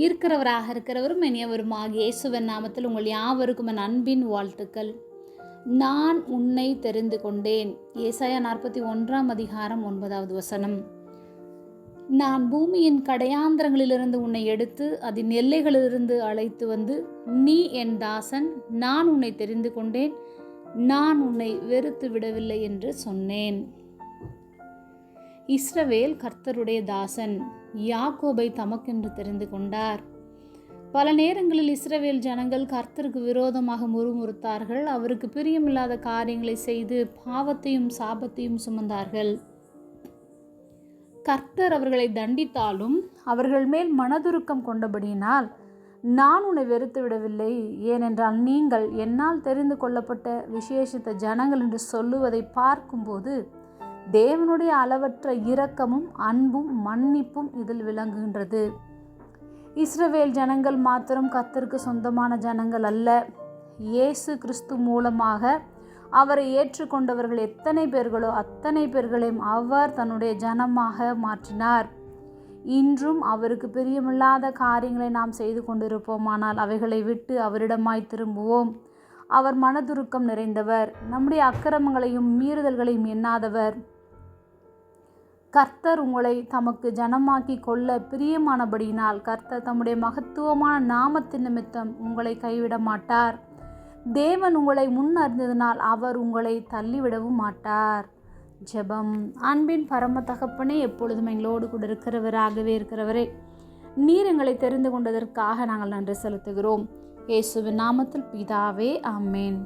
இருக்கிறவராக இருக்கிறவரும் இனியவருமாக இயேசுவன் நாமத்தில் உங்கள் யாவருக்கும் என் அன்பின் வாழ்த்துக்கள். நான் உன்னை தெரிந்து கொண்டேன். ஏசாயா நாற்பத்தி ஒன்றாம் அதிகாரம் ஒன்பதாவது வசனம். நான் பூமியின் கடையாந்திரங்களிலிருந்து உன்னை எடுத்து அதன் எல்லைகளிலிருந்து அழைத்து வந்து நீ என் தாசன் நான் உன்னை தெரிந்து கொண்டேன். நான் உன்னை வெறுத்து விடவில்லை என்று சொன்னேன். இஸ்ரவேல் கர்த்தருடைய தாசன் யாக்கோபை தமக்கென்று தெரிந்து கொண்டார். பல நேரங்களில் இஸ்ரவேல் ஜனங்கள் கர்த்தருக்கு விரோதமாக முறுமுறுத்தார்கள். அவருக்கு பிரியமில்லாத காரியங்களை செய்து பாவத்தையும் சாபத்தையும் சுமந்தார்கள். கர்த்தர் அவர்களை தண்டித்தாலும் அவர்கள் மேல் மனதுருக்கம் கொண்டபடியினால் நான் உன்னை வெறுத்து விடவில்லை. ஏனென்றால் நீங்கள் என்னால் தெரிந்து கொள்ளப்பட்ட விசேஷித்த ஜனங்கள் என்று சொல்லுவதை பார்க்கும்போது தேவனுடைய அளவற்ற இரக்கமும் அன்பும் மன்னிப்பும் இதில் விளங்குகின்றது. இஸ்ரவேல் ஜனங்கள் மாத்திரம் கத்திற்கு சொந்தமான ஜனங்கள் அல்ல. இயேசு கிறிஸ்து மூலமாக அவரை ஏற்றுக்கொண்டவர்கள் எத்தனை பேர்களோ அத்தனை பேர்களையும் அவர் தன்னுடைய ஜனமாக மாற்றினார். இன்றும் அவருக்கு பிரியமில்லாத காரியங்களை நாம் செய்து கொண்டிருப்போம் ஆனால் அவைகளை விட்டு அவரிடமாய் திரும்புவோம். அவர் மனதுருக்கம் நிறைந்தவர் நம்முடைய அக்கிரமங்களையும் மீறுதல்களையும் எண்ணாதவர். கர்த்தர் உங்களை தமக்கு ஜனமாக்கி கொள்ள பிரியமானபடியினால் கர்த்தர் தம்முடைய மகத்துவமான நாமத்தின் நிமித்தம் உங்களை கைவிட மாட்டார். தேவன் உங்களை முன் அறிந்ததினால் அவர் உங்களை தள்ளிவிடவும் மாட்டார். ஜெபம். அன்பின் பரம தகப்பனே எப்பொழுதும் எங்களோடு கூட இருக்கிறவராகவே இருக்கிறவரே நீர் எங்களை தெரிந்து கொண்டதற்காக நாங்கள் நன்றி செலுத்துகிறோம். இயேசுவின் நாமத்தில் பிதாவே ஆமேன்.